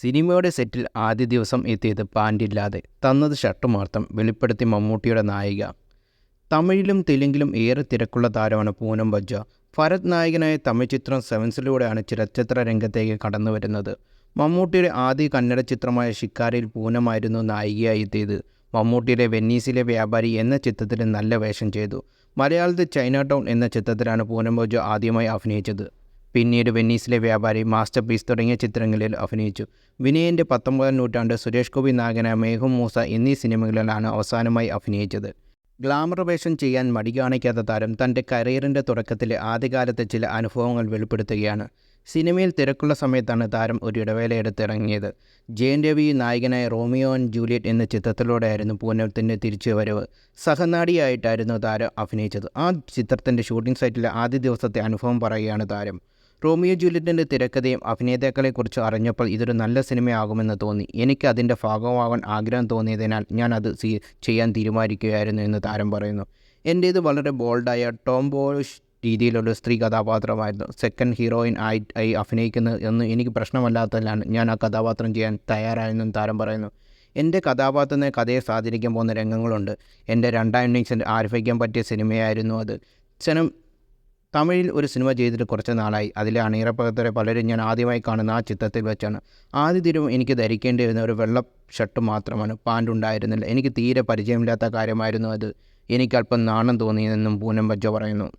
സിനിമയുടെ സെറ്റിൽ ആദ്യ ദിവസം എത്തിയത് പാന്റില്ലാതെ തന്നത് ഷർട്ട് മാത്രം വെളിപ്പെടുത്തി മമ്മൂട്ടിയുടെ നായിക. തമിഴിലും തെലുങ്കിലും ഏറെ തിരക്കുള്ള താരമാണ് പൂനം ബജ്ജ. ഭരത് നായകനായ തമിഴ് ചിത്രം സെവൻസിലൂടെയാണ് ചലച്ചിത്ര രംഗത്തേക്ക് കടന്നു വരുന്നത്. മമ്മൂട്ടിയുടെ ആദ്യ കന്നഡ ചിത്രമായ ഷിക്കാരിയിൽ പൂനമായിരുന്നു നായികയായി എത്തിയത്. മമ്മൂട്ടിയുടെ വെന്നീസിലെ വ്യാപാരി എന്ന ചിത്രത്തിൽ നല്ല വേഷം ചെയ്തു. മലയാളത്തിൽ ചൈന ടൗൺ എന്ന ചിത്രത്തിലാണ് പൂനം ബജ്ജ ആദ്യമായി അഭിനയിച്ചത്. പിന്നീട് വെന്നീസിലെ വ്യാപാരി മാസ്റ്റർ പീസ് തുടങ്ങിയ ചിത്രങ്ങളിൽ അഭിനയിച്ചു. വിനയന്റെ പത്തൊമ്പതാം നൂറ്റാണ്ട് സുരേഷ് ഗോപി നായകന മേഘം മൂസ എന്നീ സിനിമകളിലാണ് അവസാനമായി അഭിനയിച്ചത്. ഗ്ലാമർ വേഷം ചെയ്യാൻ മടി കാണിക്കാത്ത താരം തന്റെ കരിയറിന്റെ തുടക്കത്തിലെ ആദ്യകാലത്തെ ചില അനുഭവങ്ങൾ വെളിപ്പെടുത്തുകയാണ്. സിനിമയിൽ തിരക്കുള്ള സമയത്താണ് താരം ഒരു ഇടവേളയെടുത്ത് ഇറങ്ങിയത്. ജയൻ രവി നായകനായ റോമിയോ ആൻഡ് ജൂലിയറ്റ് എന്ന ചിത്രത്തിലൂടെയായിരുന്നു പൂനത്തിന്റെ തിരിച്ചുവരവ്. സഹനാടിയായിട്ടായിരുന്നു താരം അഭിനയിച്ചത്. ആ ചിത്രത്തിന്റെ ഷൂട്ടിംഗ് സൈറ്റിലെ ആദ്യ ദിവസത്തെ അനുഭവം പറയുകയാണ് താരം. റോമിയോ ജൂലിയറ്റിന്റെ തിരക്കഥയും അഭിനേതാക്കളെക്കുറിച്ച് അറിഞ്ഞപ്പോൾ ഇതൊരു നല്ല സിനിമയാകുമെന്ന് തോന്നി. എനിക്ക് അതിന്റെ ഭാഗമാകാൻ ആഗ്രഹം തോന്നിയതിനാൽ ഞാൻ അത് ചെയ്യാൻ തീരുമാനിക്കുകയായിരുന്നു എന്ന് താരം പറയുന്നു. എന്റേത് വളരെ ബോൾഡായ ടോം ബോഷ് രീതിയിലുള്ള സ്ത്രീ കഥാപാത്രമായിരുന്നു. സെക്കൻഡ് ഹീറോയിൻ ആയി ആയി അഭിനയിക്കുന്നത് എന്ന് എനിക്ക് പ്രശ്നമല്ലാത്തതിലാണ് ഞാൻ ആ കഥാപാത്രം ചെയ്യാൻ തയ്യാറായെന്നും താരം പറയുന്നു. എന്റെ കഥാപാത്രത്തിന് കഥയെ സ്വാധീനിക്കാൻ പോകുന്ന രംഗങ്ങളുണ്ട്. എന്റെ രണ്ടാം ഇന്നിങ്സിന്റെ ആരംഭിക്കാൻ പറ്റിയ സിനിമയായിരുന്നു അത്. ജനം തമിഴിൽ ഒരു സിനിമ ചെയ്തിട്ട് കുറച്ച് നാളായി. അതിലെ അണിയറപ്പകത്തരെ പലരും ഞാൻ ആദ്യമായി കാണുന്ന ആ ചിത്രത്തിൽ വെച്ചാണ്. ആദ്യ തിരും എനിക്ക് ധരിക്കേണ്ടി വരുന്ന ഒരു വെള്ള ഷർട്ട് മാത്രമാണ്. പാന്റ് ഉണ്ടായിരുന്നില്ല. എനിക്ക് തീരെ പരിചയമില്ലാത്ത കാര്യമായിരുന്നു അത്. എനിക്ക് അല്പം നാണം തോന്നിയെന്നും പൂനം ബജ്ജ പറയുന്നു.